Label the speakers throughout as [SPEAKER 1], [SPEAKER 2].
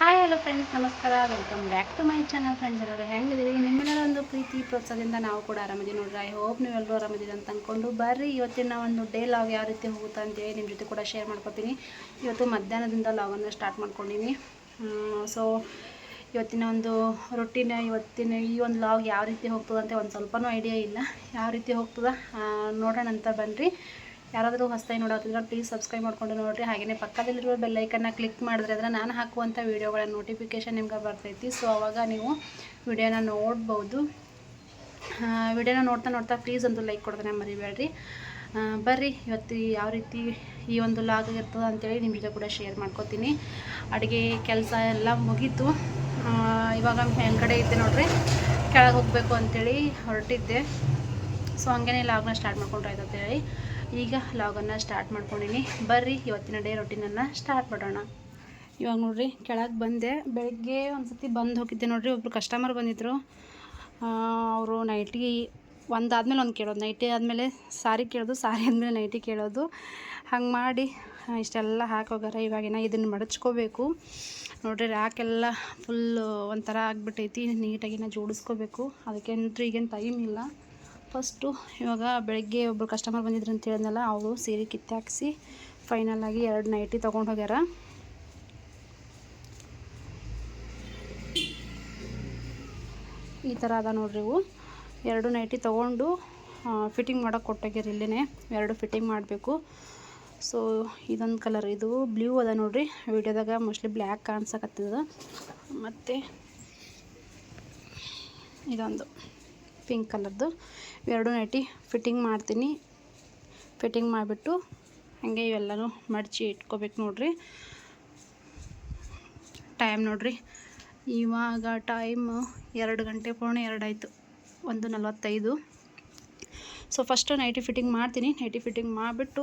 [SPEAKER 1] Hi hello friends ನಮಸ್ಕಾರ. Welcome back to my channel friends ಎಲ್ಲರೂ ಹೆಂಗಿದ್ದೀರಿ? ನಿಮ್ಮೆಲ್ಲರ ಒಂದು ಪ್ರೀತಿ ಪ್ರೋತ್ಸಾಹದಿಂದ ನಾವು ಕೂಡ ಆರಾಮಿದ್ದೀವಿ ನೋಡ್ರಿ. ಐ ಹೋಪ್ ನೀವೆಲ್ಲರೂ ಆರಾಮಿದ್ದೀರಿ ಅಂತ ಅಂದ್ಕೊಂಡು ಬರ್ರಿ. ಇವತ್ತಿನ ಒಂದು ಡೇ ಲಾಗ್ ಯಾವ ರೀತಿ ಹೋಗುತ್ತೆ ಅಂತೇಳಿ ನಿಮ್ಮ ಜೊತೆ ಕೂಡ ಶೇರ್ ಮಾಡ್ಕೊತೀನಿ. ಇವತ್ತು ಮಧ್ಯಾಹ್ನದಿಂದ ಲಾಗನ್ನು ಸ್ಟಾರ್ಟ್ ಮಾಡ್ಕೊಂಡಿನಿ. ಸೊ ಇವತ್ತಿನ ಒಂದು ರೊಟ್ಟಿನ ಇವತ್ತಿನ ಈ ಒಂದು ಲಾಗ್ ಯಾವ ರೀತಿ ಹೋಗ್ತದೆ ಅಂತ ಒಂದು ಸ್ವಲ್ಪನೂ ಐಡಿಯಾ ಇಲ್ಲ. ಯಾವ ರೀತಿ ಹೋಗ್ತದೆ? ನೋಡೋಣ ಅಂತ ಬನ್ನಿರಿ ಯಾರಾದರೂ ಹೊಸದಾಗಿ ನೋಡೋತಿದ್ರೆ ಪ್ಲೀಸ್ ಸಬ್ಸ್ಕ್ರೈಬ್ ಮಾಡ್ಕೊಂಡು ನೋಡಿರಿ. ಹಾಗೆಯೇ ಪಕ್ಕದಲ್ಲಿರುವ ಬೆಲ್ಲೈಕನ್ನ ಕ್ಲಿಕ್ ಮಾಡಿದ್ರೆ ಅಂದರೆ ನಾನು ಹಾಕುವಂಥ ವೀಡಿಯೋಗಳ ನೋಟಿಫಿಕೇಷನ್ ನಿಮ್ಗೆ ಬರ್ತೈತಿ. ಸೊ ಅವಾಗ ನೀವು ವಿಡಿಯೋನ ನೋಡ್ಬೋದು. ವಿಡಿಯೋನ ನೋಡ್ತಾ ನೋಡ್ತಾ ಪ್ಲೀಸ್ ಒಂದು ಲೈಕ್ ಕೊಡ್ತಾನೆ ಮರಿಬೇಡ್ರಿ. ಬರ್ರಿ, ಇವತ್ತು ಯಾವ ರೀತಿ ಈ ಒಂದು ಲಾಗ್ ಇರ್ತದೆ ಅಂತೇಳಿ ನಿಮ್ಮ ಜೊತೆ ಕೂಡ ಶೇರ್ ಮಾಡ್ಕೊತೀನಿ. ಅಡುಗೆ ಕೆಲಸ ಎಲ್ಲ ಮುಗೀತು. ಇವಾಗ ಹೆಂಗಡೆ ಇದ್ದೆ ನೋಡ್ರಿ. ಕೆಳಗೆ ಹೋಗಬೇಕು ಅಂತೇಳಿ ಹೊರಟಿದ್ದೆ. ಸೊ ಹಂಗೇನೆ ಲಾಗ್ನ ಸ್ಟಾರ್ಟ್ ಮಾಡ್ಕೊಂಡ್ರೆ ಆಯ್ತು ಅಂತೇಳಿ ಈಗ ಲಾಗನ್ನು ಸ್ಟಾರ್ಟ್ ಮಾಡ್ಕೊಂಡಿನಿ. ಬರ್ರಿ, ಇವತ್ತಿನ ಡೇ ರೊಟೀನನ್ನು ಸ್ಟಾರ್ಟ್ ಮಾಡೋಣ. ಇವಾಗ ನೋಡ್ರಿ, ಕೆಳಗೆ ಬಂದೆ. ಬೆಳಗ್ಗೆ ಒಂದು ಸತಿ ಬಂದು ಹೋಗಿದ್ದೆ ನೋಡ್ರಿ ಒಬ್ಬರು ಕಸ್ಟಮರ್ ಬಂದಿದ್ದರು ಅವರು ನೈಟಿ ಒಂದಾದ್ಮೇಲೆ ಒಂದು ಕೇಳೋದು. ನೈಟಿ ಆದಮೇಲೆ ಸಾರಿ ಕೇಳೋದು, ಸಾರಿ ಆದಮೇಲೆ ನೈಟಿ ಕೇಳೋದು. ಹಂಗೆ ಮಾಡಿ ಇಷ್ಟೆಲ್ಲ ಹಾಕೋಗಾರ ಇವಾಗಿನ ಇದನ್ನು ಮಡಚ್ಕೋಬೇಕು. ನೋಡ್ರಿ ರ್ಯಾಕೆಲ್ಲ ಫುಲ್ಲು ಒಂಥರ ಆಗಿಬಿಟ್ಟೈತಿ. ನೀಟಾಗಿನ ಜೋಡಿಸ್ಕೋಬೇಕು. ಅದಕ್ಕೆ ಅಂತೂ ಈಗೇನು ಟೈಮ್ ಇಲ್ಲ. ಫಸ್ಟು ಇವಾಗ ಬೆಳಗ್ಗೆ ಒಬ್ಬರು ಕಸ್ಟಮರ್ ಬಂದಿದ್ರು ಅಂತ ಹೇಳಿದ್ನಲ್ಲ, ಅವರು ಸೀರೆ ಕಿತ್ತಾಕ್ಸಿ ಫೈನಲ್ ಆಗಿ ಎರಡು ನೈಟಿ ತೊಗೊಂಡು ಹೋಗ್ಯಾರ. ಈ ಥರ ಅದ ನೋಡ್ರಿ ಇವು. ಎರಡು ನೈಟಿ ತೊಗೊಂಡು ಫಿಟ್ಟಿಂಗ್ ಮಾಡೋಕೆ ಕೊಟ್ಟೋಗ್ಯಾರ ಇಲ್ಲೇ ಎರಡು ಫಿಟ್ಟಿಂಗ್ ಮಾಡಬೇಕು. ಸೊ ಇದೊಂದು ಕಲರ್ ಇದು ಬ್ಲೂ ಅದ ನೋಡ್ರಿ. ವಿಡಿಯೋದಾಗ ಮೋಸ್ಟ್ಲಿ ಬ್ಲ್ಯಾಕ್ ಕಾಣಿಸಕತ್ತದ. ಮತ್ತು ಇದೊಂದು. ಪಿಂಕ್ ಕಲರ್ದು ಎರಡು ನೈಟಿ ಫಿಟ್ಟಿಂಗ್ ಮಾಡ್ತೀನಿ. ಫಿಟ್ಟಿಂಗ್ ಮಾಡಿಬಿಟ್ಟು ಹಾಗೆ ಇವೆಲ್ಲನೂ ಮಡಚಿ ಇಟ್ಕೋಬೇಕು ನೋಡ್ರಿ. ಟೈಮ್ ನೋಡ್ರಿ. ಇವಾಗ ಟೈಮ್ ಎರಡು ಗಂಟೆ ಪೂರ್ಣ ಎರಡು ಆಯಿತು. ಒಂದು ನಲವತ್ತೈದು. ಸೊ ಫಸ್ಟು ನೈಟಿ ಫಿಟ್ಟಿಂಗ್ ಮಾಡ್ತೀನಿ. ನೈಟಿ ಫಿಟ್ಟಿಂಗ್ ಮಾಡಿಬಿಟ್ಟು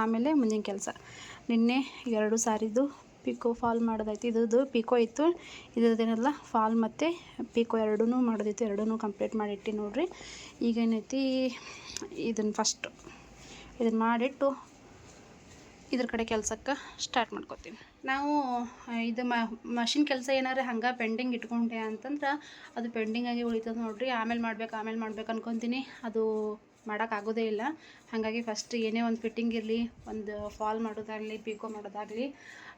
[SPEAKER 1] ಆಮೇಲೆ ಮುಂದಿನ ಕೆಲಸ. ನಿನ್ನೆ ಎರಡು ಸಾರಿದು ಪಿಕೋ ಫಾಲ್ ಮಾಡೋದೈತಿ. ಇದ್ರದ್ದು ಪಿಕೋ ಇತ್ತು. ಇದ್ರದ್ದೇನೆಲ್ಲ ಫಾಲ್ ಮತ್ತು ಪಿಕೋ ಎರಡೂ ಮಾಡೋದಿತ್ತು. ಎರಡೂ ಕಂಪ್ಲೀಟ್ ಮಾಡಿಟ್ಟು ನೋಡ್ರಿ. ಈಗೇನೈತಿ ಇದನ್ನು ಫಸ್ಟ್ ಇದನ್ನು ಮಾಡಿಟ್ಟು ಇದ್ರ ಕಡೆ ಕೆಲಸಕ್ಕೆ ಸ್ಟಾರ್ಟ್ ಮಾಡ್ಕೋತೀನಿ. ನಾವು ಇದು ಮಷಿನ್ ಕೆಲಸ ಏನಾರು ಹಂಗೆ ಪೆಂಡಿಂಗ್ ಇಟ್ಕೊಂಡೆ ಅಂತಂದ್ರೆ ಅದು ಪೆಂಡಿಂಗಾಗಿ ಉಳಿತದೆ ನೋಡ್ರಿ. ಆಮೇಲೆ ಮಾಡ್ಬೇಕು ಆಮೇಲೆ ಮಾಡ್ಬೇಕು ಅನ್ಕೊತೀನಿ. ಅದು ಮಾಡೋಕ್ಕಾಗೋದೇ ಇಲ್ಲ. ಹಾಗಾಗಿ ಫಸ್ಟ್ ಏನೇ ಒಂದು ಫಿಟ್ಟಿಂಗ್ ಇರಲಿ, ಒಂದು ಫಾಲ್ ಮಾಡೋದಾಗಲಿ ಪಿಕೋ ಮಾಡೋದಾಗಲಿ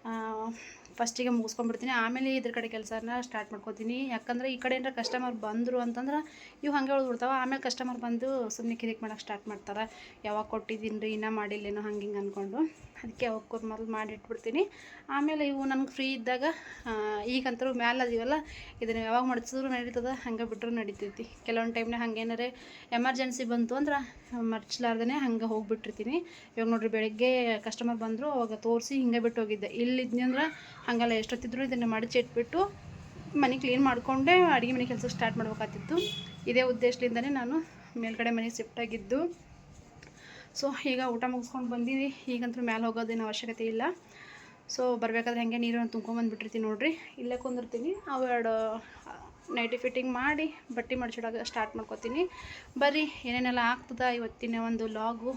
[SPEAKER 1] 嗯、ಫಸ್ಟಿಗೆ ಮುಗಿಸ್ಕೊಂಡ್ಬಿಡ್ತೀನಿ. ಆಮೇಲೆ ಇದ್ರ ಕಡೆ ಕೆಲಸನ ಸ್ಟಾರ್ಟ್ ಮಾಡ್ಕೊತೀನಿ. ಯಾಕಂದ್ರೆ ಈ ಕಡೆಯಿಂದ ಕಸ್ಟಮರ್ ಬಂದರು ಅಂತಂದ್ರೆ ಇವು ಹಂಗೆ ಉಳ್ದ್ಬಿಡ್ತಾವೆ ಆಮೇಲೆ ಕಸ್ಟಮರ್ ಬಂದು ಸುಮ್ಮನೆ ಕಿರಿಕ್ ಮಾಡೋಕೆ ಸ್ಟಾರ್ಟ್ ಮಾಡ್ತಾರೆ. ಯಾವಾಗ ಕೊಟ್ಟಿದ್ದೀನಿ ರೀ ಇನ್ನೂ ಮಾಡಿಲ್ಲೇನೋ ಹಂಗೆ ಹಿಂಗೆ ಅಂದ್ಕೊಂಡು ಅದಕ್ಕೆ ಅವಕ್ಕೆ ಮೊದಲು ಮಾಡಿಟ್ಬಿಡ್ತೀನಿ. ಆಮೇಲೆ ಇವು ನನಗೆ ಫ್ರೀ ಇದ್ದಾಗ ಈಗಂತರೂ ಮ್ಯಾಲೆ ಅದೀವಲ್ಲ, ಇದನ್ನು ಯಾವಾಗ ಮಡಚಿದ್ರು ನಡೀತದೆ, ಹಂಗೆ ಬಿಟ್ಟರು ನಡೀತೈತಿ. ಕೆಲವೊಂದು ಟೈಮ್ನಾಗ ಹಂಗೇನಾರೆ ಎಮರ್ಜೆನ್ಸಿ ಬಂತು ಅಂದ್ರೆ ಮರ್ಚ್ಲಾರ್ದೇ ಹಂಗೆ ಹೋಗಿಬಿಟ್ಟಿರ್ತೀನಿ. ಇವಾಗ ನೋಡ್ರಿ ಬೆಳಗ್ಗೆ ಕಸ್ಟಮರ್ ಬಂದರು, ಅವಾಗ ತೋರಿಸಿ ಹಿಂಗೆ ಬಿಟ್ಟು ಹೋಗಿದ್ದೆ ಇಲ್ಲಿದ್ನಿ ಅಂದ್ರೆ ಹಂಗಲ್ಲ ಎಷ್ಟೊತ್ತಿದ್ರು ಇದನ್ನು ಮಡಚಿ ಇಟ್ಬಿಟ್ಟು ಮನೆ ಕ್ಲೀನ್ ಮಾಡಿಕೊಂಡೇ ಅಡುಗೆ ಮನೆ ಕೆಲಸ ಸ್ಟಾರ್ಟ್ ಮಾಡಬೇಕಾಗ್ತಿತ್ತು. ಇದೇ ಉದ್ದೇಶದಿಂದನೇ ನಾನು ಮೇಲ್ಗಡೆ ಮನೆ ಶಿಫ್ಟ್ ಆಗಿದ್ದು. ಸೊ ಈಗ ಊಟ ಮುಗಿಸ್ಕೊಂಡು ಬಂದೀವಿ ಈಗಂತೂ ಮ್ಯಾಲೆ ಹೋಗೋದೇನು ಅವಶ್ಯಕತೆ ಇಲ್ಲ. ಸೊ ಬರಬೇಕಾದ್ರೆ ಹಾಗೆ ನೀರನ್ನು ತುಂಬ್ಕೊಂಬಂದ್ಬಿಟ್ಟಿರ್ತೀನಿ ನೋಡಿರಿ. ಇಲ್ಲೇ ಕುಂದಿರ್ತೀನಿ. ಅವು ಎರಡು ನೈಟಿ ಫಿಟ್ಟಿಂಗ್ ಮಾಡಿ ಬಟ್ಟೆ ಮಡ್ಚಿಡೋಕೆ ಸ್ಟಾರ್ಟ್ ಮಾಡ್ಕೊತೀನಿ. ಬರ್ರಿ, ಏನೇನೆಲ್ಲ ಆಗ್ತದೆ ಇವತ್ತಿನ ಒಂದು ಲಾಗು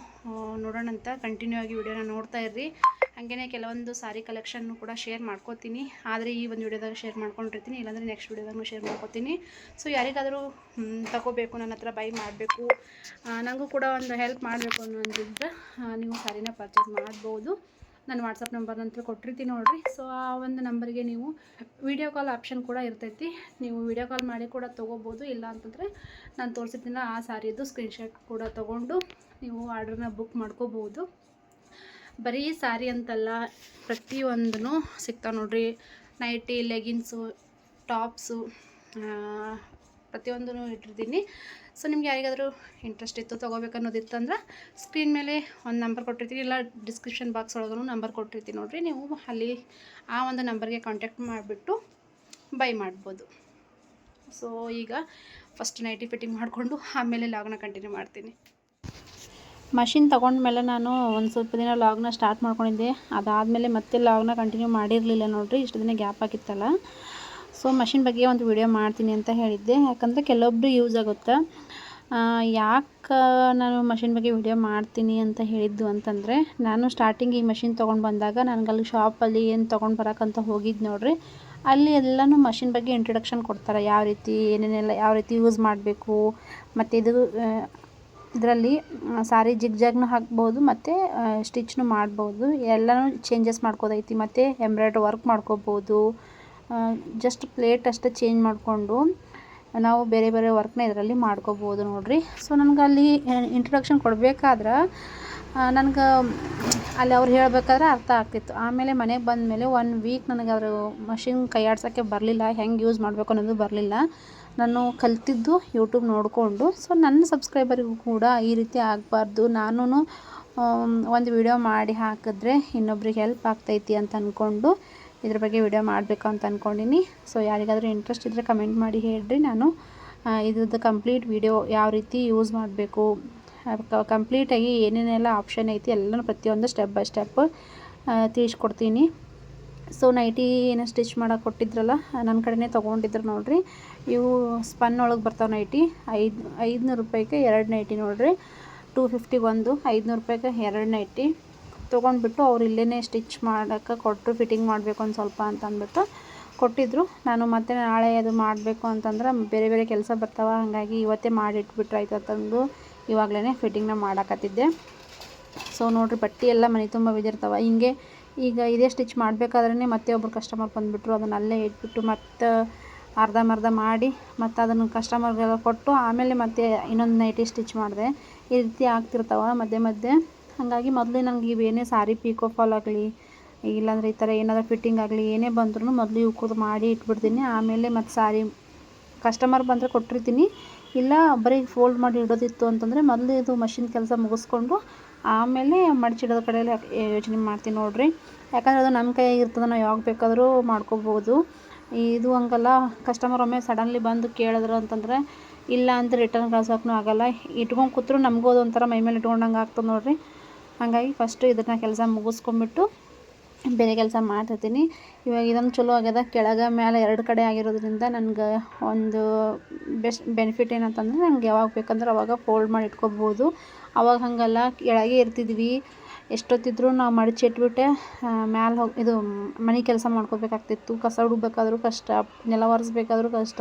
[SPEAKER 1] ನೋಡೋಣ ಅಂತ ಕಂಟಿನ್ಯೂ ಆಗಿ ವಿಡಿಯೋನ ನೋಡ್ತಾ ಇರ್ರಿ. ಹಾಗೆಯೇ ಕೆಲವೊಂದು ಸಾರಿ ಕಲೆಕ್ಷನ್ನು ಕೂಡ ಶೇರ್ ಮಾಡ್ಕೋತೀನಿ. ಆದರೆ ಈ ಒಂದು ವಿಡಿಯೋದಾಗ ಶೇರ್ ಮಾಡ್ಕೊಂಡಿರ್ತೀನಿ ಇಲ್ಲಾಂದರೆ ನೆಕ್ಸ್ಟ್ ವಿಡಿಯೋದಾಗ ಶೇರ್ ಮಾಡ್ಕೋತೀನಿ. ಸೊ ಯಾರಿಗಾದರೂ ತಗೋಬೇಕು ನನ್ನ ಹತ್ರ ಬೈ ಮಾಡಬೇಕು ನನಗೂ ಕೂಡ ಒಂದು ಹೆಲ್ಪ್ ಮಾಡಬೇಕು ಅನ್ನೋದ್ರಿಂದ ಆ, ನೀವು ಸಾರಿನ ಪರ್ಚೇಸ್ ಮಾಡ್ಬೋದು. ನನ್ನ ವಾಟ್ಸಪ್ ನಂಬರ್ ನಂತರ ಕೊಟ್ಟಿರ್ತೀನಿ ನೋಡಿರಿ. ಸೊ ಆ ಒಂದು ನಂಬರ್ಗೆ ನೀವು ವಿಡಿಯೋ ಕಾಲ್ ಆಪ್ಷನ್ ಕೂಡ ಇರ್ತೈತಿ. ನೀವು ವಿಡಿಯೋ ಕಾಲ್ ಮಾಡಿ ಕೂಡ ತೊಗೋಬೋದು. ಇಲ್ಲ ಅಂತಂದರೆ ನಾನು ತೋರಿಸಿರ್ತೀನಲ್ಲ ಆ ಸಾರಿದು ಸ್ಕ್ರೀನ್ಶಾಟ್ ಕೂಡ ತೊಗೊಂಡು ನೀವು ಆರ್ಡ್ರನ್ನ ಬುಕ್ ಮಾಡ್ಕೋಬೋದು. ಬರೀ ಸಾರಿ ಅಂತಲ್ಲ ಪ್ರತಿಯೊಂದೂ ಸಿಗ್ತಾವೆ ನೋಡಿರಿ. ನೈಟಿ, ಲೆಗಿನ್ಸು, ಟಾಪ್ಸು ಪ್ರತಿಯೊಂದೂ ಇಟ್ಟಿರ್ತೀನಿ. ಸೊ ನಿಮ್ಗೆ ಯಾರಿಗಾದರೂ ಇಂಟ್ರೆಸ್ಟ್ ಇತ್ತು ತೊಗೋಬೇಕು ಅನ್ನೋದಿತ್ತಂದ್ರೆ ಸ್ಕ್ರೀನ್ ಮೇಲೆ ಒಂದು ನಂಬರ್ ಕೊಟ್ಟಿರ್ತೀನಿ. ಇಲ್ಲ ಡಿಸ್ಕ್ರಿಪ್ಷನ್ ಬಾಕ್ಸ್ ಒಳಗೂ ನಂಬರ್ ಕೊಟ್ಟಿರ್ತೀನಿ ನೋಡಿರಿ. ನೀವು ಅಲ್ಲಿ ಆ ಒಂದು ನಂಬರ್ಗೆ ಕಾಂಟ್ಯಾಕ್ಟ್ ಮಾಡಿಬಿಟ್ಟು ಬೈ ಮಾಡ್ಬೋದು. ಸೊ ಈಗ ಫಸ್ಟ್ ನೈಟಿ ಫಿಟ್ಟಿಂಗ್ ಮಾಡಿಕೊಂಡು ಆಮೇಲೆ ಲಾಗ್ನ ಕಂಟಿನ್ಯೂ ಮಾಡ್ತೀನಿ. ಮಷಿನ್ ತೊಗೊಂಡ್ಮೇಲೆ ನಾನು ಒಂದು ಸ್ವಲ್ಪ ದಿನ ಲಾಗ್ನ ಸ್ಟಾರ್ಟ್ ಮಾಡ್ಕೊಂಡಿದ್ದೆ. ಅದಾದಮೇಲೆ ಮತ್ತೆ ಲಾಗ್ನ ಕಂಟಿನ್ಯೂ ಮಾಡಿರಲಿಲ್ಲ ನೋಡಿರಿ, ಇಷ್ಟು ದಿನ ಗ್ಯಾಪ್ ಆಗಿತ್ತಲ್ಲ. ಸೊ ಮಷಿನ್ ಬಗ್ಗೆ ಒಂದು ವಿಡಿಯೋ ಮಾಡ್ತೀನಿ ಅಂತ ಹೇಳಿದ್ದೆ. ಯಾಕಂದರೆ ಕೆಲವೊಬ್ಬರು ಯೂಸ್ ಆಗುತ್ತೆ? ಯಾಕೆ ನಾನು ಮಷಿನ್ ಬಗ್ಗೆ ವಿಡಿಯೋ ಮಾಡ್ತೀನಿ ಅಂತ ಹೇಳಿದ್ದು ಅಂತಂದರೆ, ನಾನು ಸ್ಟಾರ್ಟಿಂಗ್ ಈ ಮಷಿನ್ ತೊಗೊಂಡು ಬಂದಾಗ ನನಗೆ ಅಲ್ಲಿ ಶಾಪಲ್ಲಿ ಏನು ತೊಗೊಂಡು ಬರೋಕ್ಕಂತ ಹೋಗಿದ್ದು ನೋಡಿರಿ, ಅಲ್ಲಿ ಎಲ್ಲನೂ ಮಷಿನ್ ಬಗ್ಗೆ ಇಂಟ್ರಡಕ್ಷನ್ ಕೊಡ್ತಾರೆ. ಯಾವ ರೀತಿ ಏನೇನೆಲ್ಲ, ಯಾವ ರೀತಿ ಯೂಸ್ ಮಾಡಬೇಕು, ಮತ್ತು ಇದು ಇದರಲ್ಲಿ ಸಾರಿ ಜಿಗ್ ಹಾಕಬಹುದು ಹಾಕ್ಬೋದು, ಮತ್ತು ಸ್ಟಿಚ್ನು ಮಾಡ್ಬೋದು. ಎಲ್ಲನೂ ಚೇಂಜಸ್ ಮಾಡ್ಕೋದೈತಿ ಮತ್ತು ಎಂಬ್ರಾಯ್ಡ್ರಿ ವರ್ಕ್ ಮಾಡ್ಕೋಬೋದು. ಜಸ್ಟ್ ಪ್ಲೇಟ್ ಅಷ್ಟೇ ಚೇಂಜ್ ಮಾಡಿಕೊಂಡು, ನಾವು ಬೇರೆ ಬೇರೆ ವರ್ಕ್ನ ಇದರಲ್ಲಿ ಮಾಡ್ಕೋಬೋದು ನೋಡಿರಿ. ಸೊ ನನಗೆ ಅಲ್ಲಿ ಇಂಟ್ರಡಕ್ಷನ್ ಕೊಡಬೇಕಾದ್ರೆ ನನಗೆ ಅಲ್ಲಿ ಅವ್ರು ಹೇಳಬೇಕಾದ್ರೆ ಅರ್ಥ ಆಗ್ತಿತ್ತು. ಆಮೇಲೆ ಮನೆಗೆ ಬಂದಮೇಲೆ ಒನ್ ವೀಕ್ ನನಗೆ ಅವರು ಮಷಿನ್ ಕೈ ಆಡ್ಸೋಕ್ಕೆ ಬರಲಿಲ್ಲ, ಹೆಂಗೆ ಯೂಸ್ ಮಾಡಬೇಕು ಅನ್ನೋದು ಬರಲಿಲ್ಲ. ನಾನು ಕಲಿತಿದ್ದು ಯೂಟ್ಯೂಬ್ ನೋಡಿಕೊಂಡು. ಸೊ ನನ್ನ ಸಬ್ಸ್ಕ್ರೈಬರಿಗೂ ಕೂಡ ಈ ರೀತಿ ಆಗಬಾರ್ದು. ನಾನು ಒಂದು ವಿಡಿಯೋ ಮಾಡಿ ಹಾಕಿದ್ರೆ ಇನ್ನೊಬ್ರಿಗೆ ಹೆಲ್ಪ್ ಆಗ್ತೈತಿ ಅಂತ ಅಂದ್ಕೊಂಡು ಇದ್ರ ಬಗ್ಗೆ ವಿಡಿಯೋ ಮಾಡಬೇಕು ಅಂತ ಅಂದ್ಕೊಂಡಿನಿ ಸೊ ಯಾರಿಗಾದರೂ ಇಂಟ್ರೆಸ್ಟ್ ಇದ್ದರೆ ಕಮೆಂಟ್ ಮಾಡಿ ಹೇಳಿರಿ. ನಾನು ಇದ್ರದ್ದು ಕಂಪ್ಲೀಟ್ ವಿಡಿಯೋ ಯಾವ ರೀತಿ ಯೂಸ್ ಮಾಡಬೇಕು ಕಂಪ್ಲೀಟಾಗಿ ಏನೇನೆಲ್ಲ ಆಪ್ಷನ್ ಐತಿ ಎಲ್ಲನೂ ಪ್ರತಿಯೊಂದು ಸ್ಟೆಪ್ ಬೈ ಸ್ಟೆಪ್ ತಿಳಿಸ್ಕೊಡ್ತೀನಿ ಸೊ, ನೈಟಿ ಏನು ಸ್ಟಿಚ್ ಮಾಡೋಕೆ ಕೊಟ್ಟಿದ್ರಲ್ಲ ನನ್ನ ಕಡೆನೇ ತೊಗೊಂಡಿದ್ರು ನೋಡಿರಿ. ಇವು ಸ್ಪನ್ ಒಳಗೆ ಬರ್ತಾವೆ ನೈಟಿ, ಐದು, ಐದುನೂರು ರೂಪಾಯಿಗೆ ಎರಡು ನೈಟಿ ನೋಡಿರಿ. ಟೂ ಫಿಫ್ಟಿ ಒಂದು, ಐದುನೂರು ರೂಪಾಯಿಗೆ ಎರಡು ನೈಟಿ. ತೊಗೊಂಡ್ಬಿಟ್ಟು ಅವ್ರು ಇಲ್ಲೇ ಸ್ಟಿಚ್ ಮಾಡೋಕ್ಕೆ ಕೊಟ್ಟರು ಫಿಟ್ಟಿಂಗ್ ಮಾಡಬೇಕು ಒಂದು ಸ್ವಲ್ಪ ಅಂತ ಅಂದ್ಬಿಟ್ಟು ಕೊಟ್ಟಿದ್ದರು ನಾನು ಮತ್ತೆ ನಾಳೆ ಅದು ಮಾಡಬೇಕು ಅಂತಂದ್ರೆ ಬೇರೆ ಬೇರೆ ಕೆಲಸ ಬರ್ತಾವೆ, ಹಾಗಾಗಿ ಇವತ್ತೇ ಮಾಡಿಟ್ಬಿಟ್ರೆ ಆಯ್ತು ಅಂತಂದು ಇವಾಗಲೇ ಫಿಟ್ಟಿಂಗ್ನ ಮಾಡಾಕತ್ತಿದ್ದೆ. ಸೊ ನೋಡಿರಿ, ಬಟ್ಟೆ ಎಲ್ಲ ಮನೆ ತುಂಬ ಬಿದ್ದಿರ್ತಾವೆ. ಹಿಂಗೆ ಈಗ ಇದೇ ಸ್ಟಿಚ್ ಮಾಡಬೇಕಾದ್ರೇ ಮತ್ತೆ ಒಬ್ಬರು ಕಸ್ಟಮರ್ ಬಂದುಬಿಟ್ರು. ಅದನ್ನು ಅಲ್ಲೇ ಇಟ್ಬಿಟ್ಟು ಮತ್ತು ಅರ್ಧಂಬರ್ಧ ಮಾಡಿ ಮತ್ತು ಅದನ್ನು ಕಸ್ಟಮರ್ಗೆಲ್ಲ ಕೊಟ್ಟು ಆಮೇಲೆ ಮತ್ತೆ ಇನ್ನೊಂದು ನೈಟಿ ಸ್ಟಿಚ್ ಮಾಡಿದೆ. ಈ ರೀತಿ ಆಗ್ತಿರ್ತಾವೆ ಮಧ್ಯೆ ಮಧ್ಯೆ. ಹಾಗಾಗಿ ಮೊದಲು ನನಗೆ ಇವೇನೇ ಸಾರಿ ಪೀಕೋ ಫಾಲ್ ಆಗಲಿ, ಇಲ್ಲಾಂದರೆ ಈ ಥರ ಏನಾದರೂ ಫಿಟ್ಟಿಂಗ್ ಆಗಲಿ, ಏನೇ ಬಂದ್ರೂ ಮೊದಲು ಇವ್ಕುದು ಮಾಡಿ ಇಟ್ಬಿಡ್ತೀನಿ. ಆಮೇಲೆ ಮತ್ತು ಸಾರಿ ಕಸ್ಟಮರ್ ಬಂದರೆ ಕೊಟ್ಟಿರ್ತೀನಿ. ಇಲ್ಲ, ಬರೀ ಫೋಲ್ಡ್ ಮಾಡಿ ಇಡೋದಿತ್ತು ಅಂತಂದರೆ ಮೊದಲು ಇದು ಮಷಿನ್ ಕೆಲಸ ಮುಗಿಸ್ಕೊಂಡು ಆಮೇಲೆ ಮಡಚಿಡೋದ ಕಡೆಯಲ್ಲಿ ಯೋಚನೆ ಮಾಡ್ತೀನಿ ನೋಡಿರಿ. ಯಾಕಂದರೆ ಅದು ನಮ್ಮ ಕೈಯಾಗ ಇರ್ತದೆ, ನಾವು ಯಾವಾಗ ಬೇಕಾದರೂ ಮಾಡ್ಕೋಬೋದು. ಇದು ಹಂಗಲ್ಲ ಕಸ್ಟಮರ್ ಒಮ್ಮೆ ಸಡನ್ಲಿ ಬಂದು ಕೇಳಿದ್ರು ಅಂತಂದರೆ, ಇಲ್ಲ ಅಂತ ರಿಟರ್ನ್ ಕಳ್ಸೋಕ್ಕೂ ಆಗೋಲ್ಲ. ಇಟ್ಕೊಂಡು ಕೂತ್ರು ನಮಗೂ ಅದೊಂಥರ ಮೈ ಮೇಲೆ ಇಟ್ಕೊಂಡಂಗೆ ಆಗ್ತದೆ ನೋಡಿರಿ. ಹಾಗಾಗಿ ಫಸ್ಟು ಇದನ್ನು ಕೆಲಸ ಮುಗಿಸ್ಕೊಂಬಿಟ್ಟು ಬೇರೆ ಕೆಲಸ ಮಾಡ್ತಿರ್ತೀನಿ ಇವಾಗ ಇದೊಂದು ಚಲೋ ಆಗ್ಯದ. ಕೆಳಗೆ ಮೇಲೆ ಎರಡು ಕಡೆ ಆಗಿರೋದ್ರಿಂದ ನನಗೆ ಒಂದು ಬೆಸ್ಟ್ ಬೆನಿಫಿಟ್ ಏನಂತಂದ್ರೆ ನನಗೆ ಯಾವಾಗ ಬೇಕಂದ್ರೆ ಅವಾಗ ಫೋಲ್ಡ್ ಮಾಡಿ ಇಟ್ಕೊಬೋದು. ಅವಾಗ ಹಾಗಲ್ಲ. ಕೆಳಗೆ ಇರ್ತಿದ್ವಿ. ಎಷ್ಟೊತ್ತಿದ್ರೂ ನಾವು ಮಡಚಿ ಇಟ್ಬಿಟ್ಟೆ. ಮ್ಯಾಲೆ ಹೋಗಿ, ಇದು ಮನೆ ಕೆಲಸ ಮಾಡ್ಕೋಬೇಕಾಗ್ತಿತ್ತು. ಕಸ ಹುಡುಕ್ಬೇಕಾದ್ರೂ ಕಷ್ಟ. ನೆಲ ಒರೆಸ್ಬೇಕಾದ್ರೂ ಕಷ್ಟ.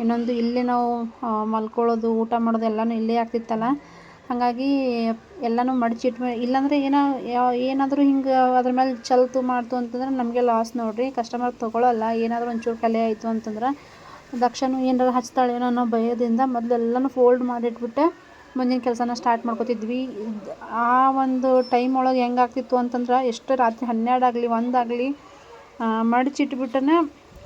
[SPEAKER 1] ಇನ್ನೊಂದು ಇಲ್ಲೇ ನಾವು ಮಲ್ಕೊಳ್ಳೋದು, ಊಟ ಮಾಡೋದು ಎಲ್ಲನೂ ಇಲ್ಲೇ ಆಗ್ತಿತ್ತಲ್ಲ. ಹಾಗಾಗಿ ಎಲ್ಲನೂ ಮಡಚಿಟ್ಮೆ ಇಲ್ಲಾಂದರೆ ಏನೋ ಯಾವ ಏನಾದರೂ ಹಿಂಗೆ ಅದ್ರ ಮೇಲೆ ಚಲ್ತು ಮಾಡ್ತು ಅಂತಂದ್ರೆ ನಮಗೆ ಲಾಸ್ ನೋಡಿರಿ. ಕಸ್ಟಮರ್ ತೊಗೊಳಲ್ಲ. ಏನಾದರೂ ಒಂಚೂರು ಕಲೆ ಆಯಿತು ಅಂತಂದ್ರೆ ದಕ್ಷನು ಏನಾರ ಹಚ್ತಾಳೇನೋ ಅನ್ನೋ ಭಯದಿಂದ ಮೊದಲು ಎಲ್ಲನೂ ಫೋಲ್ಡ್ ಮಾಡಿಟ್ಬಿಟ್ಟೆ. ಮುಂದಿನ ಕೆಲಸನ ಸ್ಟಾರ್ಟ್ ಮಾಡ್ಕೋತಿದ್ವಿ. ಆ ಒಂದು ಟೈಮ್ ಒಳಗೆ ಹೆಂಗಾಗ್ತಿತ್ತು ಅಂತಂದ್ರೆ ಎಷ್ಟು ರಾತ್ರಿ ಹನ್ನೆರಡು ಆಗಲಿ ಒಂದಾಗಲಿ ಮಡಚಿಟ್ಬಿಟ್ಟನೆ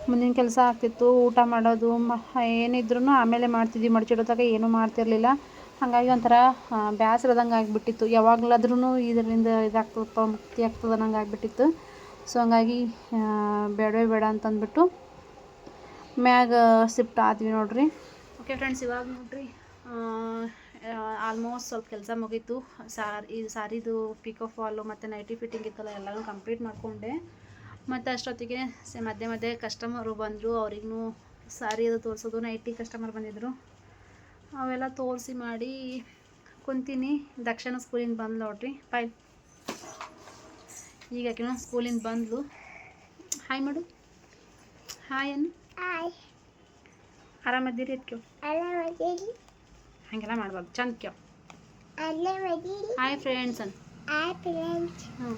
[SPEAKER 1] ಮುಂದಿನ ಕೆಲಸ ಆಗ್ತಿತ್ತು. ಊಟ ಮಾಡೋದು, ಮ ಏನಿದ್ರೂ ಆಮೇಲೆ ಮಾಡ್ತಿದ್ವಿ. ಮಡಚಿಡೋದಾಗ ಏನೂ ಮಾಡ್ತಿರಲಿಲ್ಲ. ಹಾಗಾಗಿ ಒಂಥರ ಬೇಸರದಂಗೆ ಆಗಿಬಿಟ್ಟಿತ್ತು. ಯಾವಾಗ್ಲಾದ್ರೂ ಇದರಿಂದ ಇದಾಗ್ತದಪ್ಪ, ಮುಕ್ತಿ ಆಗ್ತದೆ ಅನ್ನಂಗೆ ಆಗಿಬಿಟ್ಟಿತ್ತು. ಸೊ ಹಂಗಾಗಿ ಬೇಡವೇ ಬೇಡ ಅಂತಂದ್ಬಿಟ್ಟು ಮ್ಯಾಗ ಶಿಫ್ಟ್ ಆದ್ವಿ ನೋಡಿರಿ. ಓಕೆ ಫ್ರೆಂಡ್ಸ್ ಇವಾಗ ನೋಡಿರಿ ಆಲ್ಮೋಸ್ಟ್ ಸ್ವಲ್ಪ ಕೆಲಸ ಮುಗೀತು. ಸಾರಿ ಇದು ಸಾರಿದು ಪಿಕೋ ಫಾಲು ಮತ್ತು ನೈಟಿ ಫಿಟ್ಟಿಂಗ್ ಇತ್ತಲ್ಲ, ಎಲ್ಲನೂ ಕಂಪ್ಲೀಟ್ ಮಾಡಿಕೊಂಡೆ. ಮತ್ತು ಅಷ್ಟೊತ್ತಿಗೆ ಮಧ್ಯೆ ಮಧ್ಯೆ ಕಸ್ಟಮರು ಬಂದರು ಅವ್ರಿಗೂ ಸಾರಿ ಅದು ತೋರಿಸೋದು ನೈಟಿ ಕಸ್ಟಮರ್ ಬಂದಿದ್ದರು ಅವೆಲ್ಲ ತೋರಿಸಿ ಮಾಡಿ ಕುಂತೀನಿ. ದಕ್ಷಿಣ ಸ್ಕೂಲಿಂದ ಬಂದು ನೋಡ್ರಿ. ಬಾಯ್ ಈಗ ಆಕಿನೂ ಸ್ಕೂಲಿಂದ ಬಂದ್ಲು. ಹಾಯ್ ಮಾಡು. ಹಾಯ್ ಅನ್ನು.
[SPEAKER 2] ಹಾಯ್
[SPEAKER 1] ಆರಾಮದ್ದೀರಿ ಅದಕ್ಕೆ
[SPEAKER 2] ಹಂಗೆಲ್ಲ
[SPEAKER 1] ಹಾಗೆಲ್ಲ ಮಾಡ್ಬಾರ್ದು. ಚಂದ ಕ್ಯೋ
[SPEAKER 2] ಆರಾಮದಿರಿ.
[SPEAKER 1] ಹಾಯ್ ಫ್ರೆಂಡ್ಸ್
[SPEAKER 2] ಅನ್
[SPEAKER 1] ಹ್ಞೂ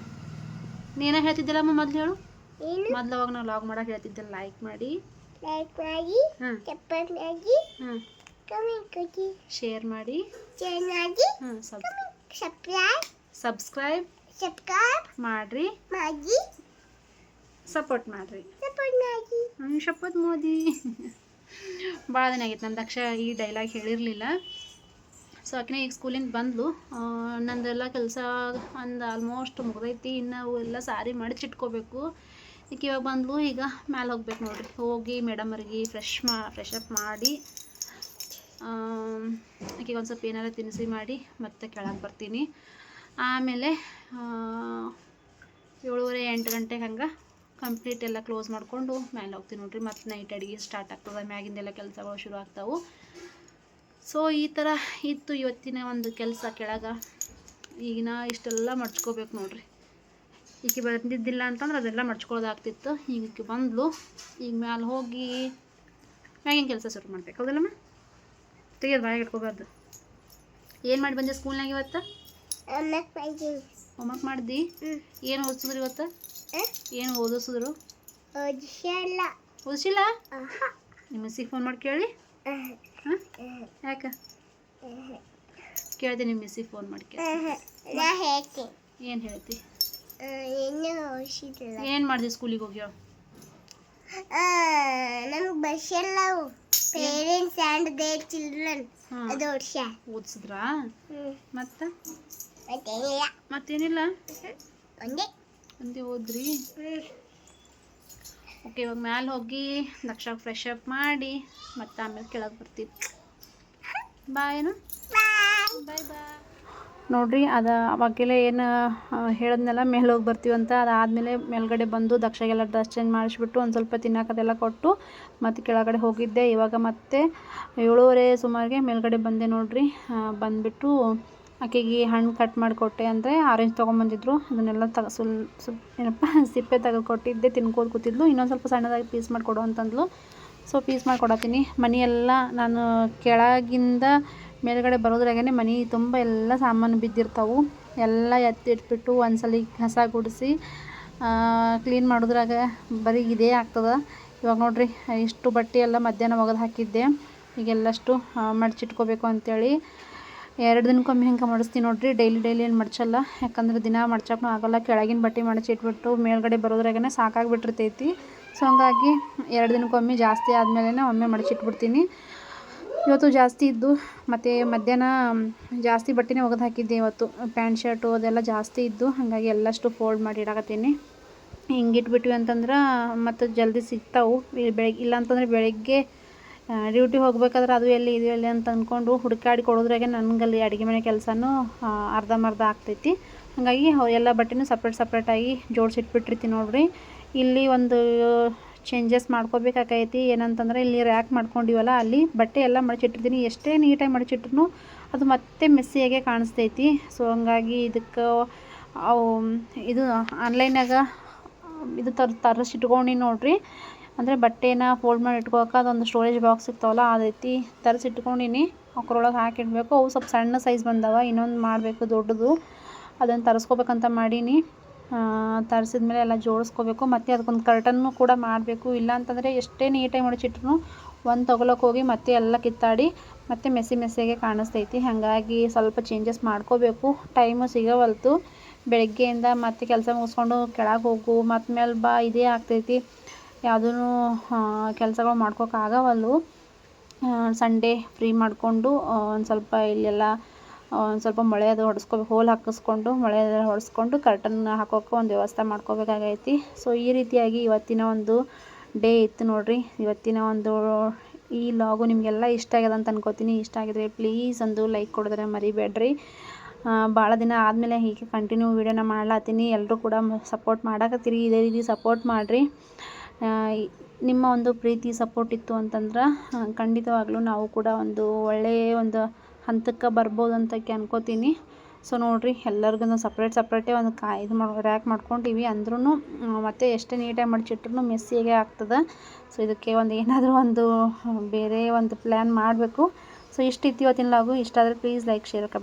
[SPEAKER 1] ನೀನೇ ಹೇಳ್ತಿದ್ದಿಲ್ಲಮ್ಮ ಮೊದಲು ಹೇಳು? ಮೊದ್ಲು ಅವಾಗ ನಾವು ಲಾಗ್ ಮಾಡಕ್ಕೆ ಹೇಳ್ತಿದ್ದೆ. ಲೈಕ್ ಮಾಡಿ.
[SPEAKER 2] ಲೈಕ್ ಮಾಡಿ.
[SPEAKER 1] ಹ್ಞೂ
[SPEAKER 2] ಮಾಡಿ.
[SPEAKER 1] ಶೇರ್ ಮಾಡಿ.
[SPEAKER 2] ಸಬ್ಸ್ಕ್ರೈಬ್.
[SPEAKER 1] ಸಬ್ಸ್ಕ್ರೈಬ್
[SPEAKER 2] ಸಬ್ಸ್ಕ್ರೈಬ್
[SPEAKER 1] ಮಾಡಿರಿ.
[SPEAKER 2] ಮಾಡಿ.
[SPEAKER 1] ಸಪೋರ್ಟ್ ಮಾಡ್ರಿ.
[SPEAKER 2] ಸಪೋರ್ಟ್ ಮಾಡಿ.
[SPEAKER 1] ಹ್ಞೂ ಸಪೋರ್ಟ್ ಮೋದಿ. ಭಾಳ ದಿನ ಆಗಿತ್ತು ನಮ್ಮ ದಕ್ಷ ಈ ಡೈಲಾಗ್ ಹೇಳಿರಲಿಲ್ಲ. ಸೊ ಆಕಿನ ಈಗ ಸ್ಕೂಲಿಂದ ಬಂದ್ಲು. ನಂದೆಲ್ಲ ಕೆಲಸ ಒಂದು ಆಲ್ಮೋಸ್ಟ್ ಮುಗ್ದೈತಿ. ಇನ್ನು ಎಲ್ಲ ಸಾರಿ ಮಡಚಿಟ್ಕೋಬೇಕು ಈಗ ಇವಾಗ ಬಂದ್ಲು ಈಗ ಮ್ಯಾಲೆ ಹೋಗ್ಬೇಕು ನೋಡ್ರಿ. ಹೋಗಿ ಮೇಡಮರಿಗೆ ಫ್ರೆಶ್ ಮಾ ಫ್ರೆಶ್ ಅಪ್ ಮಾಡಿ. ಆಕೆಗೆ ಒಂದು ಸ್ವಲ್ಪ ಏನಾರ ತಿನಿಸಿ ಮಾಡಿ ಮತ್ತೆ ಕೆಳಗೆ ಬರ್ತೀನಿ. ಆಮೇಲೆ ಏಳುವರೆ ಎಂಟು ಗಂಟೆಗೆ ಹಂಗೆ ಕಂಪ್ಲೀಟ್ ಎಲ್ಲ ಕ್ಲೋಸ್ ಮಾಡಿಕೊಂಡು ಮೇಲೆ ಹೋಗ್ತೀನಿ ನೋಡಿರಿ. ಮತ್ತೆ ನೈಟ್ ಅಡುಗೆ ಸ್ಟಾರ್ಟ್ ಆಗ್ತದೆ. ಮ್ಯಾಗಿಂದೆಲ್ಲ ಕೆಲಸಗಳು ಶುರು ಆಗ್ತಾವೆ. ಸೊ ಈ ಥರ ಇತ್ತು ಇವತ್ತಿನ ಒಂದು ಕೆಲಸ ಕೆಳಗೆ. ಈಗಿನ ಇಷ್ಟೆಲ್ಲ ಮಡ್ಚ್ಕೋಬೇಕು ನೋಡಿರಿ. ಈಕೆ ಬಂದಿದ್ದಿಲ್ಲ ಅಂತಂದ್ರೆ ಅದೆಲ್ಲ ಮಡ್ಚ್ಕೊಳ್ಳೋದಾಗ್ತಿತ್ತು ಈಗ ಬಂದ್ಲು. ಈಗ ಮ್ಯಾಲೆ ಹೋಗಿ ಮ್ಯಾಗಿನ ಕೆಲಸ ಶುರು ಮಾಡ್ಬೇಕು. ಹೌದಲ್ಲಮ್ಮ ತೆಗಿಯೋದು ಬಾಯಿಗೆ ಇಟ್ಕೋಬಾರ್ದು. ಏನು ಮಾಡಿ ಬಂದೆ ಸ್ಕೂಲ್ನಾಗ ಇವತ್ತು? ಹೋಮ್ವರ್ಕ್ ಮಾಡಿದ್ದಿ? ಏನು ಓದಿಸಿದ್ರು ಇವತ್ತು? ಏನು ಓದಿಸಿದ್ರು?
[SPEAKER 2] ಓದಿಸಲ್ಲ?
[SPEAKER 1] ನಿಮ್ಮ ಮಿಸ್ಸಿಗೆ ಫೋನ್ ಮಾಡಿ ಕೇಳಿ. ಹಾಂ. ಯಾಕ? ಕೇಳಿದೆ ನಿಮ್ಮ ಮಿಸ್ಸಿಗೆ ಫೋನ್ ಮಾಡಿ ಕೇಳಿ. ಏನು ಹೇಳ್ತಿ? ಏನು ಮಾಡಿದೆ ಸ್ಕೂಲಿಗೆ ಹೋಗಿ ಹೇಳು
[SPEAKER 2] ನಮ್ಗೆ ಬಸ್ ಎಲ್ಲ ಪೇರೆಂಟ್ಸ್ ಆ್ಯಂಡ್ ದೇರ್ ಚಿಲ್ಡ್ರನ್ ಅದು ವರ್ಷ.
[SPEAKER 1] ಓದಿಸಿದ್ರಾ? ಮತ್ತೆ?
[SPEAKER 2] ಮತ್ತೇನಿಲ್ಲ
[SPEAKER 1] ಮತ್ತೇನಿಲ್ಲ?
[SPEAKER 2] ಒಂದೇ.
[SPEAKER 1] ಒಂದೇ ಓದ್ರಿ? ಓಕೆ ಇವಾಗ ಮ್ಯಾಲೆ ಹೋಗಿ ದಕ್ಷ ಫ್ರೆಶ್ ಅಪ್ ಮಾಡಿ ಮತ್ತೆ ಆಮೇಲೆ ಕೆಳಗೆ ಬರ್ತೀವಿ. ಬಾಯ್
[SPEAKER 2] ಬಾಯ್
[SPEAKER 1] ಬಾಯ್ ನೋಡ್ರಿ, ಅದು ಅವಾಗೆಲ್ಲ ಏನು ಹೇಳಿದ್ನೆಲ್ಲ, ಮೇಲೆ ಹೋಗಿ ಬರ್ತೀವಿ ಅಂತ ಅದಾದಮೇಲೆ ಮೇಲ್ಗಡೆ ಬಂದು ದಕ್ಷಗೆಲ್ಲ ಡ್ರೆಸ್ ಚೇಂಜ್ ಮಾಡಿಸ್ಬಿಟ್ಟು ಒಂದು ಸ್ವಲ್ಪ ತಿನ್ನೋಕದೆಲ್ಲ ಕೊಟ್ಟು ಮತ್ತು ಕೆಳಗಡೆ ಹೋಗಿದ್ದೆ. ಇವಾಗ ಮತ್ತೆ ಏಳುವರೆ ಸುಮಾರಿಗೆ ಮೇಲ್ಗಡೆ ಬಂದೆ ನೋಡ್ರಿ. ಬಂದುಬಿಟ್ಟು ಆಕೆಗೆ ಹಣ್ಣು ಕಟ್ ಮಾಡಿಕೊಟ್ಟೆ ಅಂದರೆ ಆರೆಂಜ್ ತೊಗೊಂಬಂದಿದ್ರು. ಅದನ್ನೆಲ್ಲ ತಗ, ಸುಲ್ ಸು ಏನಪ್ಪ, ಸಿಪ್ಪೆ ತೆಗೆದು ಕೊಟ್ಟಿದ್ದೆ ತಿನ್ಕೋದು ಕೂತಿದ್ಲು. ಇನ್ನೊಂದು ಸ್ವಲ್ಪ ಸಣ್ಣದಾಗಿ ಪೀಸ್ ಮಾಡಿಕೊಡು ಅಂತಂದ್ಲು. ಸೊ, ಪೀಸ್ ಮಾಡಿಕೊಡತ್ತೀನಿ. ಮನೆಯೆಲ್ಲ ನಾನು ಕೆಳಗಿಂದ ಮೇಲ್ಗಡೆ ಬರೋದ್ರಾಗೇ ಮನೆ ತುಂಬ ಎಲ್ಲ ಸಾಮಾನು ಬಿದ್ದಿರ್ತಾವು. ಎಲ್ಲ ಎತ್ತಿಟ್ಬಿಟ್ಟು ಒಂದ್ಸಲ ಕಸ ಗುಡಿಸಿ ಕ್ಲೀನ್ ಮಾಡೋದ್ರಾಗ ಬರೀ ಇದೇ ಆಗ್ತದೆ. ಇವಾಗ ನೋಡಿರಿ, ಇಷ್ಟು ಬಟ್ಟೆ ಎಲ್ಲ ಮಧ್ಯಾಹ್ನ ಒಗೆದು ಹಾಕಿದ್ದೆ. ಈಗೆಲ್ಲಷ್ಟು ಮಡಚಿಟ್ಕೋಬೇಕು ಅಂತೇಳಿ. ಎರಡು ದಿನಕ್ಕೊಮ್ಮೆ ಹಿಂಗೆ ಮಡಿಸ್ತೀನಿ ನೋಡಿರಿ. ಡೈಲಿ ಡೈಲಿ ಏನು ಮಡ್ಚಲ್ಲ. ಯಾಕಂದ್ರೆ ದಿನ ಮಡ್ಚಕ್ಕೂ ಆಗೋಲ್ಲ. ಕೆಳಗಿನ ಬಟ್ಟೆ ಮಡಚಿಟ್ಬಿಟ್ಟು ಮೇಲ್ಗಡೆ ಬರೋದ್ರಾಗೇ ಸಾಕಾಗಿಬಿಟ್ಟಿರ್ತೈತಿ. ಸೊ ಹಂಗಾಗಿ ಎರಡು ದಿನಕ್ಕೊಮ್ಮೆ ಜಾಸ್ತಿ ಆದಮೇಲೆ ಒಮ್ಮೆ ಮಡಚಿಟ್ಬಿಡ್ತೀನಿ. ಇವತ್ತು ಜಾಸ್ತಿ ಇದ್ದು, ಮತ್ತು ಮಧ್ಯಾಹ್ನ ಜಾಸ್ತಿ ಬಟ್ಟೆನೇ ಒಗೆದು ಹಾಕಿದ್ದೆ ಇವತ್ತು. ಪ್ಯಾಂಟ್, ಶರ್ಟು ಅದೆಲ್ಲ ಜಾಸ್ತಿ ಇದ್ದು, ಹಾಗಾಗಿ ಎಲ್ಲಷ್ಟು ಫೋಲ್ಡ್ ಮಾಡಿ ಇಡಾಕತ್ತೀನಿ ಹಿಂಗೆ ಇಟ್ಬಿಟ್ವಿ ಅಂತಂದ್ರೆ, ಮತ್ತು ಜಲ್ದಿ ಸಿಗ್ತಾವು. ಬೆಳಗ್ಗೆ ಇಲ್ಲ ಅಂತಂದ್ರೆ ಬೆಳಗ್ಗೆ ಡ್ಯೂಟಿ ಹೋಗ್ಬೇಕಾದ್ರೆ ಅದು ಎಲ್ಲಿ, ಇದು ಎಲ್ಲಿ ಅಂತ ಅಂದ್ಕೊಂಡು ಹುಡುಕಾಡಿ ಕೊಡೋದ್ರಾಗೆ ನನಗಲ್ಲಿ ಅಡುಗೆ ಮನೆ ಕೆಲಸನೂ ಅರ್ಧಂಬರ್ಧ ಆಗ್ತೈತಿ. ಹಾಗಾಗಿ ಎಲ್ಲ ಬಟ್ಟೆನೂ ಸಪ್ರೇಟ್ ಸಪ್ರೇಟಾಗಿ ಜೋಡಿಸಿಟ್ಬಿಟ್ಟಿರ್ತೀನಿ ನೋಡ್ರಿ. ಇಲ್ಲಿ ಒಂದು ಚೇಂಜಸ್ ಮಾಡ್ಕೋಬೇಕಾಗೈತಿ. ಏನಂತಂದ್ರೆ ಇಲ್ಲಿ ರ್ಯಾಕ್ ಮಾಡ್ಕೊಂಡಿವಲ್ಲ, ಅಲ್ಲಿ ಬಟ್ಟೆ ಎಲ್ಲ ಮಡಚಿಟ್ಟಿದ್ದೀನಿ ಎಷ್ಟೇ ನೀಟಾಗಿ ಮಡಚಿಟ್ರು ಅದು ಮತ್ತೆ ಮೆಸ್ಸಿಯಾಗೆ ಕಾಣಿಸ್ತೈತಿ. ಸೊ ಹಂಗಾಗಿ ಇದಕ್ಕೆ ಅವು, ಇದು ಆನ್ಲೈನಾಗ ಇದು ತರ್ ತರಿಸಿಟ್ಕೊಂಡು ನೋಡ್ರಿ. ಅಂದರೆ ಬಟ್ಟೆನ ಫೋಲ್ಡ್ ಮಾಡಿ ಇಟ್ಕೋಕೆ ಅದೊಂದು ಸ್ಟೋರೇಜ್ ಬಾಕ್ಸ್ ಸಿಗ್ತಾವಲ್ಲ ಆ ರೀತಿ ತರಿಸಿಟ್ಕೊಂಡಿನಿ ಅಕ್ರೊಳಗೆ ಹಾಕಿಡಬೇಕು. ಅವು ಸ್ವಲ್ಪ ಸಣ್ಣ ಸೈಜ್ ಬಂದವ, ಇನ್ನೊಂದು ಮಾಡಬೇಕು ದೊಡ್ಡದು. ಅದನ್ನು ತರಿಸ್ಕೋಬೇಕಂತ ಮಾಡೀನಿ. ತರಿಸಿದ ಮೇಲೆ ಎಲ್ಲ ಜೋಡಿಸ್ಕೋಬೇಕು. ಮತ್ತು ಅದಕ್ಕೊಂದು ಕರ್ಟನ್ನು ಕೂಡ ಮಾಡಬೇಕು. ಇಲ್ಲ ಅಂತಂದರೆ ಎಷ್ಟೇ ನೀಟಾಗಿ ಮಡಚಿಟ್ರು ಒಂದು ತೊಗೊಳಕ್ಕೆ ಹೋಗಿ ಮತ್ತೆ ಎಲ್ಲ ಕಿತ್ತಾಡಿ ಮತ್ತೆ ಮೆಸಿ ಮೆಸ್ಸಿಗೆ ಕಾಣಿಸ್ತೈತಿ. ಹಾಗಾಗಿ ಸ್ವಲ್ಪ ಚೇಂಜಸ್ ಮಾಡ್ಕೋಬೇಕು. ಟೈಮು ಸಿಗವಲ್ತು. ಬೆಳಗ್ಗೆಯಿಂದ ಮತ್ತೆ ಕೆಲಸ ಮುಗಿಸ್ಕೊಂಡು ಕೆಳಗೆ ಹೋಗು. ಮತ್ತೆ ಮೇಲೆ ಬಾ, ಇದೇ ಆಗ್ತೈತಿ. ಯಾವುದೂ ಕೆಲಸಗಳು ಮಾಡ್ಕೋಕ್ಕಾಗವಲ್ಲು ಸಂಡೇ ಫ್ರೀ ಮಾಡಿಕೊಂಡು ಒಂದು ಸ್ವಲ್ಪ ಇಲ್ಲೆಲ್ಲ ಒಂದು ಸ್ವಲ್ಪ ಮೊಳೆ ಅದು ಹೊಡೆಸ್ಕೋಬೇಕು ಹೋಲ್ ಹಾಕಿಸ್ಕೊಂಡು ಮಳೆ ಅದು ಹೊಡೆಸ್ಕೊಂಡು ಕರ್ಟನ್ ಹಾಕೋಕೆ ಒಂದು ವ್ಯವಸ್ಥೆ ಮಾಡ್ಕೋಬೇಕಾಗೈತಿ. ಸೊ ಈ ರೀತಿಯಾಗಿ ಇವತ್ತಿನ ಒಂದು ಡೇ ಇತ್ತು ನೋಡ್ರಿ. ಇವತ್ತಿನ ಒಂದು ಈ ಲಾಗು ನಿಮಗೆಲ್ಲ ಇಷ್ಟ ಆಗ್ಯದ ಅಂತ ಅನ್ಕೋತೀನಿ. ಇಷ್ಟ ಆಗಿದ್ರೆ ಪ್ಲೀಸ್ ಒಂದು ಲೈಕ್ ಕೊಡಿದ್ರೆ ಮರಿಬೇಡ್ರಿ. ಭಾಳ ದಿನ ಆದಮೇಲೆ ಹೀಗೆ ಕಂಟಿನ್ಯೂ ವೀಡಿಯೋನ ಮಾಡ್ಲಾತೀನಿ. ಎಲ್ಲರೂ ಕೂಡ ಸಪೋರ್ಟ್ ಮಾಡಕತ್ತೀರಿ. ಇದೇ ರೀತಿ ಸಪೋರ್ಟ್ ಮಾಡಿರಿ. ನಿಮ್ಮ ಒಂದು ಪ್ರೀತಿ ಸಪೋರ್ಟ್ ಇತ್ತು ಅಂತಂದ್ರೆ ಖಂಡಿತವಾಗ್ಲೂ ನಾವು ಕೂಡ ಒಂದು ಒಳ್ಳೆಯ ಒಂದು ಹಂತಕ್ಕೆ ಬರ್ಬೋದು ಅಂತ ಅನ್ಕೋತೀನಿ. ಸೊ ನೋಡಿರಿ ಎಲ್ಲರಿಗೂ ಸಪ್ರೇಟ್ ಸಪ್ರೇಟೇ ಒಂದು ಕಾ ಇದು ಮಾಡಿ ರ್ಯಾಕ್ ಮಾಡ್ಕೊಂಡಿವಿ. ಅಂದ್ರೂ ಮತ್ತೆ ಎಷ್ಟೇ ನೀಟಾಗಿ ಮಡಚಿಟ್ರು ಮೆಸ್ಸಿಗೆ ಆಗ್ತದೆ. ಸೊ ಇದಕ್ಕೆ ಒಂದು ಏನಾದರೂ ಒಂದು ಬೇರೆ ಒಂದು ಪ್ಲ್ಯಾನ್ ಮಾಡಬೇಕು. ಸೊ ಇಷ್ಟಿತ್ತು ಇವತ್ತಿನ ಲಾಗು ಇಷ್ಟ ಆದರೆ ಪ್ಲೀಸ್ ಲೈಕ್ ಶೇರ್ ಕಮೆಂಟ್